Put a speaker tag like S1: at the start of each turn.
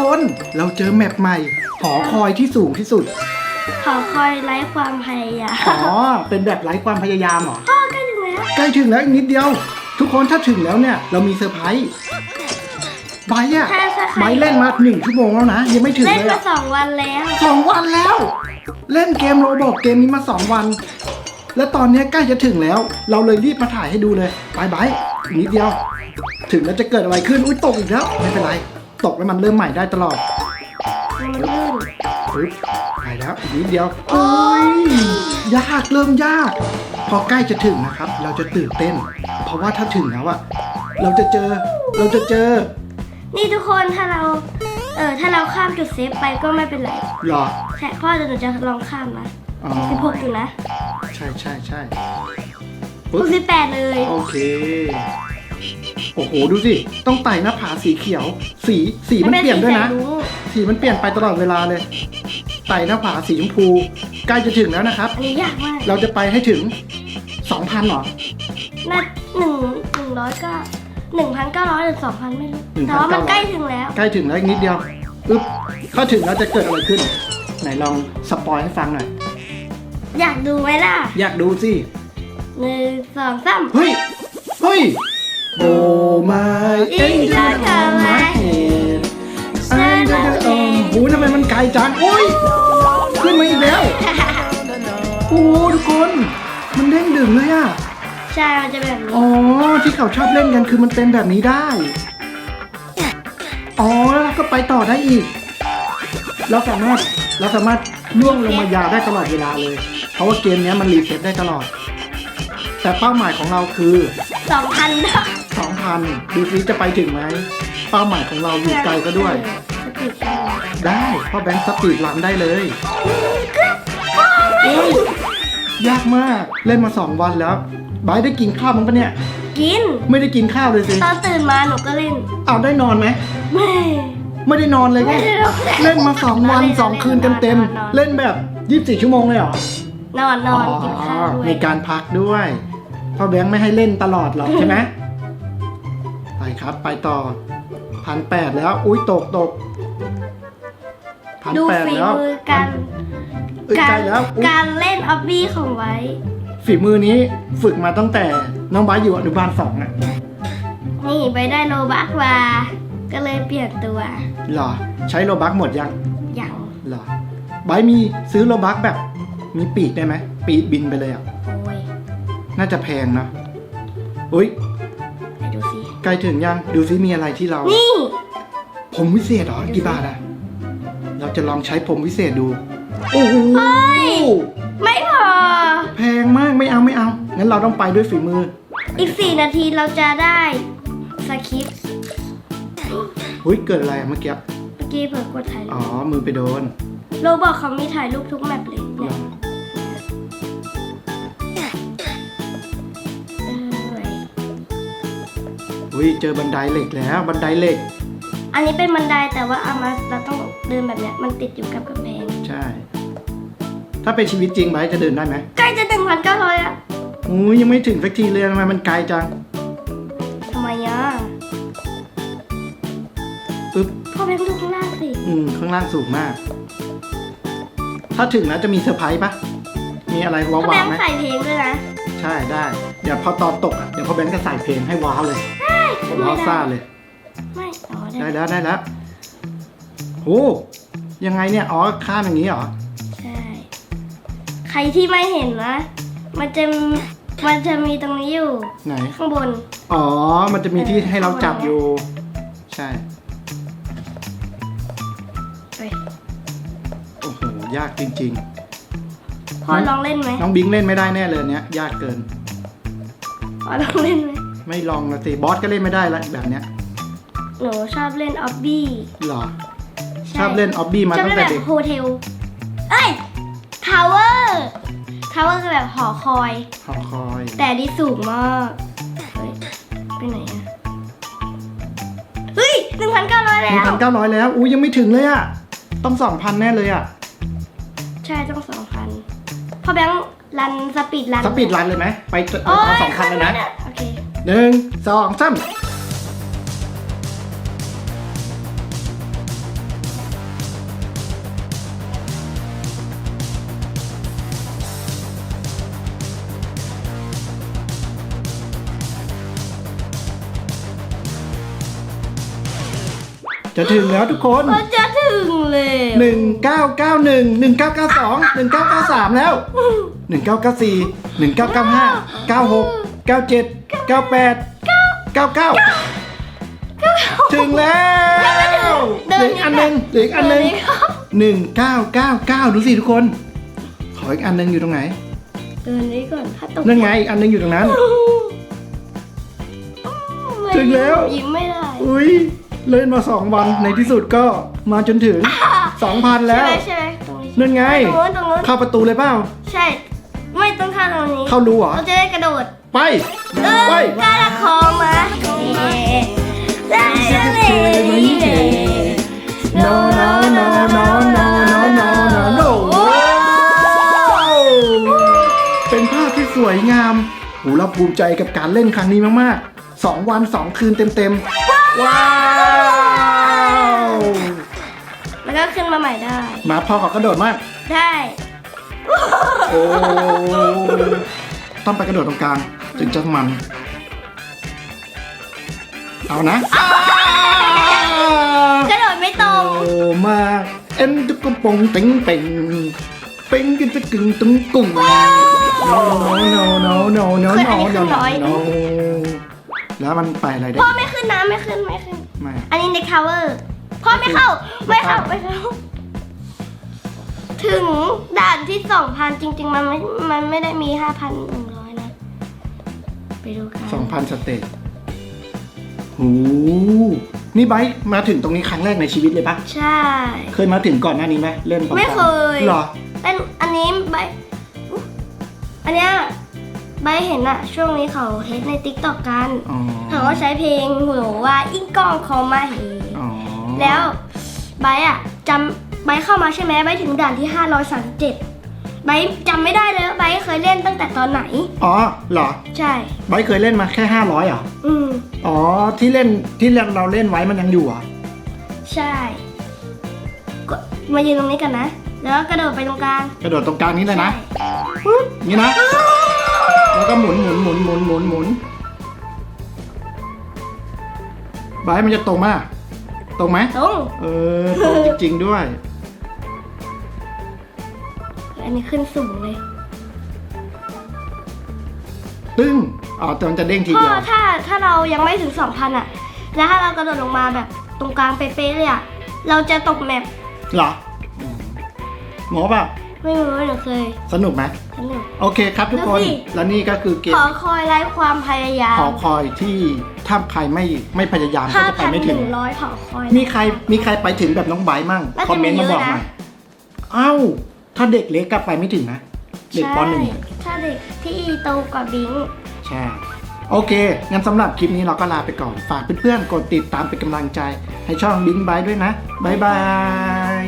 S1: คน เราเจอแมปใหม่ หอคอยที่สูงที่สุด
S2: ขอคอยไร้ความพยายาม
S1: อ๋อ เป็นแบบไร้ความพยายามเหรอ
S2: พ่อใกล้ถึงแล้ว
S1: ใกล้ถึงแล้วอีกนิดเดียว ทุกคนถ้าถึงแล้วเนี่ย เรามีเซอร์ไพรส์ไบร์ทอะ
S2: ถ้าถ้าใคร
S1: ไบร์ทเล่นมาหนึ่งชั่วโมงแล้วนะ ยังไม่ถึง
S2: เล่น
S1: เลย
S2: มา
S1: อะ
S2: สองวันแล้ว
S1: สองวันแล้ว เล่นเกมโรบอกเกมนี้มาสองวัน แล้วตอนเนี้ยใกล้จะถึงแล้ว เราเลยรีบมาถ่ายให้ดูเลยบายบายอีกนิดเดียว ถึงแล้วจะเกิดอะไรขึ้นอุ้ยตกอีกแล้ว ไม่เป็นไร ตกแล้วมันเริ่มใหม่ได้ตลอด
S2: มันลื่น
S1: ปึ๊บไปแล้วอีกนิดเดียวโอ้ยยากเริ่มยาก พอใกล้จะถึงนะครับ เราจะตื่นเต้น เพราะว่าถ้าถึงแล้วอะเราจะเจอ เราจะเจอ
S2: นี่ทุกคนถ้าเรา เออถ้าเราข้ามจุดเซฟไปก็ไม่เป็นไร
S1: หรอ
S2: แต่พ่อเดี๋ยวหนูจะลองข้ามนะ
S1: อ๋อ
S2: สิบหกอยู่นะ
S1: ใช่ใช่ใช่
S2: หกสิบแปดเลย
S1: โอเค โอ้โหดูสิ ต้องไต่หน้าผาสีเขียว สีสีมันเปลี่ยนด้วยนะ
S2: ไม่เป็สีแสรู้
S1: สีมันเปลี่ยนไปตลอดเวลาเลย ไต่หน้าผาสีชมพูใกล้จะถึงแล้วนะครับ
S2: อันนี้ยากมาก
S1: เราจะไปให้ถึง 2,000หรอ
S2: น่าหนึ่งหนึ่งร้อยก็หนึ่งพันเก้าร้อยหรือสองพันไม่รู้
S1: 1,900
S2: แต่ว่ามันใกล้ถึงแล้ว
S1: ใกล้ถึงแล้วอีกนิดเดียวอึ๊บเข้าถึงแล้วจะเกิดอะไรขึ้น ไหนลองสปอยให้ฟังหน่อย
S2: อยากดูไหมล่ะ
S1: อยากดูสิ
S2: หนึ่งสองสาม
S1: เฮ้ย เฮ้ย โอ้ไม่
S2: Angel come my
S1: head under the arm โอ้ยทำไมมันไกลจังโอ้ยขึ้นมาอีกแล้วโอ้โหทุกคนมันเด้งดึงเลยอะ
S2: ใช่มันจะแบบนี้
S1: อ๋อที่เขาชอบเล่นกันคือมันเป็นแบบนี้ได้อ๋อแล้วเราก็ไปต่อได้อีก เราสามารถเราสามารถล่วงลงมายาวได้ตลอดเวลาเลย เพราะว่าเกมเนี้ยมันรีเซ็ตได้ตลอด แต่เป้าหมายของเราคือ
S2: สองพันนะ
S1: 2,000ดูซิจะไปถึงไหมเป้าหมายของเราอยู่ไกลก็ด้วย
S2: สปีดกัน
S1: ได้เพ่อแบงค์สปีดรันได้เลยเฮ้ยยากมากเล่นมา2วันแล้วบายได้กินข้าวมั้งปะเนี่ย
S2: กิน
S1: ไม่ได้กินข้าวเลยสิ
S2: ตอนตื่นมาหนูก็เล่น
S1: เอาได้นอนไหม
S2: ไม่
S1: ไม่ได้นอนเลยไง
S2: ไม่ได้นอน
S1: เล่นมาสองวัน
S2: นอนเล่น
S1: สองคืนเต็ม
S2: นอนนอน
S1: ๆเล่นแบบ 24 ชั่วโมงเลยเหรอ
S2: นอนนอนกินข้าวด้วย
S1: มีการพักด้วย พ่อแบงค์ไม่ให้เล่นตลอดหรอกใช่ไหมไปครับ ไปต่อพันแปดแล้ว อุ้ยตกตกพัน
S2: ดู
S1: แปด
S2: ฝี
S1: แล้ว
S2: มือการ
S1: เอ้ยใกล้แล้วอุ๊ย
S2: การเล่นออบบี้ของไว้
S1: ฝีมือนี้ฝึกมาตั้งแต่น้องบาสอยู่อนุบาลสองอะ
S2: นี่ไปได้โลบักมาก็เลยเปลี่ยนตัว
S1: เหรอ ใช้โลบักหมดยัง
S2: อย่าง
S1: เหรอไบร์ทมีซื้อโลบักแบบ มีปีกได้ไหมปีกบินไปเลยอะ
S2: โอ้ย
S1: น่าจะแพงนะอุ้ย
S2: ไปดูสิ
S1: ใกล้ถึงยัง ดูซิมีอะไรที่เรา
S2: นี่
S1: ผมวิเศษเหรอ กี่บาทอะเราจะลองใช้ผมวิเศษดู โอ้โห
S2: ไม่พอ
S1: แพงมากไม่เอาไม่เอา งั้นเราต้องไปด้วยฝีมือ
S2: อีกสี่นาทีเราจะได้สคริปต์
S1: อุ้ยเกิดอะไรอะเมื่อกี้
S2: เมื่อกี้เผื่อกดถ่ายรู
S1: อ๋อ
S2: ป
S1: มือไปโดน
S2: โรบอกเขามีถ่ายรูปทุกแมปเลย
S1: เหร
S2: เนี่ย
S1: อุ้ยเจอบันไดเหล็กแล้วบันไดเหล็ก
S2: อันนี้เป็นบันไดแต่ว่าเอามาเราต้องเดินแบบเนี้ยมันติดอยู่กับกำแพง
S1: ใช่ ถ้าเป็นชีวิตจริงไบร์ทจะเดินได้ไหม
S2: ใกล้จะหนึ่งพันเก้าร้อยอะ
S1: อุ้ยยังไม่ถึงสักทีเลยทำไมมันไกลจัง
S2: ทำไมอะ
S1: ปึ๊บ
S2: พ่อแบงค์ดูข้างล่างสิ
S1: อืมข้างล่างสูงมาก ถ้าถึงแล้วจะมีเซอร์ไพรส์ปะมีอะไร
S2: พ่อ
S1: ว้า
S2: แบ
S1: ว
S2: ง
S1: ๆไหม
S2: ค์ใส่เพลงด้วยนะ
S1: ใช่ได้ เดี๋ยวพอตอนตกอะเดี๋ยวพอแบงค์ก็ใส่เพลงให้ว้าวเลย
S2: ขึ้น
S1: ว้า
S2: ไม่
S1: ว
S2: ได้
S1: ซ่าเลย
S2: ไม่อ๋อ
S1: ได้
S2: ได้
S1: แล้วได้แล้วโอ้ยังไงเนี่ย อ๋อ ข้ามอย่างนี้เหรอ
S2: ใช่ ใครที่ไม่เห็นนะ มันจะมันจะมีตรงนี้อยู่
S1: ไหน
S2: ข้างบน
S1: อ๋อ มันจะมีที่ให้เราจับอยู่ ใช่
S2: ไป
S1: โอ้โห ยากจริง
S2: พ่อลองเล่นไหม
S1: ๆ น้องบิงเล่นไม่ได้แน่เลยเนี้ย ยากเกิน
S2: พ่อลองเล่นไหม
S1: ไม่ลองนะสิบอสก็เล่นไม่ได้ละแบบเนี้ย
S2: หนูชอบเล่นออบบี้
S1: หรอ ชอบเล่นออบบี้มา
S2: ชอบ
S1: ตั้ง
S2: เล่น
S1: แต่
S2: แบบ
S1: เด็ก
S2: โฮเทล เอ้ย ทาวเวอร์ ทาวเวอร์คือแบบหอคอย
S1: หอคอย
S2: แต่อันนี่สูงมาก เฮ้ย ไปไหนอะเฮ้ยหนึ่งพันเก้าร้อย
S1: ห
S2: แล้
S1: นึ่ง
S2: ว
S1: พันเก้าร้อยแล้วอุ้ยยังไม่ถึงเลยอะต้องสองพันแน่เลยอะ
S2: ใช่ต้องสองพันพอแบงค์รันสปีดรัน
S1: สปีดรันเลยไหม ไปเถอะ
S2: โอ้ย
S1: เอาสองพันเลยนะ
S2: โอเค
S1: หนึ่งสองสามจะถึงแล้วทุกคน
S2: มันจะถึงเลย
S1: หนึ่งเก้าเก้าหนึ่งหนึ่งเก้าเก้าสองหนึ่งเก้าเก้าสามแล้วหนึ่งเก้าเก้าสี่หนึ่งเก้าเก้าห้าเก้าหก เก้าเจ็ดเก้าแปดเก้าเก้าถึงแล้วเหลืออีกอันหนึ่งเหลืออีกอันหนึ่ง
S2: เดิครับ
S1: หนึ่งเก้าเก้าเก้าดูสิทุกคน ขออีกอันหนึ่งอยู่ตรงไหน
S2: เดินนี้ก่อนถ้าตก
S1: นั่นไงอีกอันหนึ่งอยู่ตรงนั้น ถึงแล้ว
S2: ยิ้มไม่ได้
S1: อุ้ยเล่นมาสองวันในที่สุดก็มาจนถึงสองพันแล้ว
S2: ใช่ไหมใช่ไหมตรงนี้
S1: นั่นไง
S2: ตรงนู้นตรงนู้น
S1: เข้าประตูเลยเปล่า
S2: ใช่ ไม่ต้องเข้าตรงนี้
S1: เข้ารูเหรอ
S2: เราจะได้กระโดด
S1: ไป
S2: เออ
S1: ไป
S2: กล้าละคอมาเย้แล้วเฉลยเย้
S1: no no no no no no no no no เป็นภาพที่สวยงามโหเราภูมิใจกับการเล่นครั้งนี้มากๆสองวันสองคืนเต็มๆ ว้าว
S2: แล้วก็ขึ้นมาใหม่ได้
S1: มาพอขอกระโดดมาก
S2: ได้
S1: โอ้ต้องไปกระโดดตรงกลางถึงจะมัน เอานะ
S2: กระโดดไม่ตรง
S1: โอ้มากเอ็นตุกกระปงเต็งเต็งเป่งกินจะกึ่งตึงกุ่ง no no no no no no no no no แล้วมันไปอะไรได้
S2: พ่อไม่ขึ้นนะไม่ขึ้นไม่ขึ้น
S1: ไม่
S2: อันนี้ในทาวเวอร์พ่อไม่เข้า ไม่เข้า ไม่เข้า ถึงด่านที่สองพันจริง ๆ มันไม่ มันไม่ได้มีห้าพันหนึ่งร้อยนะ ไปดูกัน
S1: สองพันสเตจหูนี่ไบร์ทมาถึงตรงนี้ครั้งแรกในชีวิตเลยปะ
S2: ใช่
S1: เคยมาถึงก่อนหน้านี้ไหมเล่นตอน
S2: ไม่เคย
S1: เหรอ
S2: เป็นอันนี้ใบอุ๊ยอันเนี้ยใบเห็นอะช่วงนี้เขาเฮดในติ๊กต็อกกัน
S1: อ๋อ
S2: เขาก็ใช้เพลงหนูว่าอิงกองคอมาเฮ
S1: อ๋อ
S2: แล้วใบอะจำใบเข้ามาใช่ไหมใบถึงด่านที่ 537ใบจำไม่ได้เลยว่าใบเคยเล่นตั้งแต่ตอนไหน
S1: อ๋อเหรอ
S2: ใช่
S1: ไบร์ทเคยเล่นมาแค่ห้าร้อยเหรอ
S2: อืม
S1: อ๋อที่เล่นที่เราเล่นไว้มันยังอยู่เหรอะ
S2: ใช่กดมายืนตรงนี้กันนะ แล้วกระโดดไปตรงกลาง
S1: กระโดดตรงกลางนี้เลยนะ
S2: ใช่ปึ๊บ
S1: นี่นะ แล้วก็หมุนหมุนหมุนหมุนหมุนหมุนไบร์ทมันจะตรงมาตรงไหม
S2: ตรง
S1: เออตรง จริงๆด้วย
S2: อันนี้ขึ้นสูงเลย
S1: ตึ้งอ๋อแต่มันจะเด้งที
S2: พ่อ
S1: เดียว
S2: ถ้าถ้าเรายังไม่ถึง2,000อะแล้วถ้าเรากระโดดลงมาแบบตรงกลางเป๊ะๆเลยอะเราจะตกแมป
S1: เหรออืมหมอป่ะ
S2: ไม่รู้หนูเคย
S1: สนุกไหม
S2: สนุก
S1: โอเคครับทุกคน
S2: ดูสิ
S1: และนี่ก็คือเก
S2: ข
S1: ม
S2: อคอยไร้ความพยายาม
S1: หอคอยที่ถ้าใครไม่ไม่พยายามก็จะไปไม่ถึง
S2: 5,100หอคอย
S1: มีใครมีใครไปถึงแบบน้องไบร์ทมั่ง
S2: น่าจะ
S1: คอมเมนต์มาบอกห
S2: มีเย
S1: น่
S2: อะ
S1: อย
S2: นะ
S1: เอ้า ถ้าเด็กเล็กก็ไปไม่ถึงนะ เด็กปหนึ่ง
S2: ใช่ถ้าเด็กที่โตกว่าบิง
S1: ใช่ โอเค งั้นสำหรับคลิปนี้เราก็ลาไปก่อน ฝากเพื่อนๆ กดติดตามเป็นกำลังใจ ให้ช่องบิงไบด้วยนะ บ๊ายบาย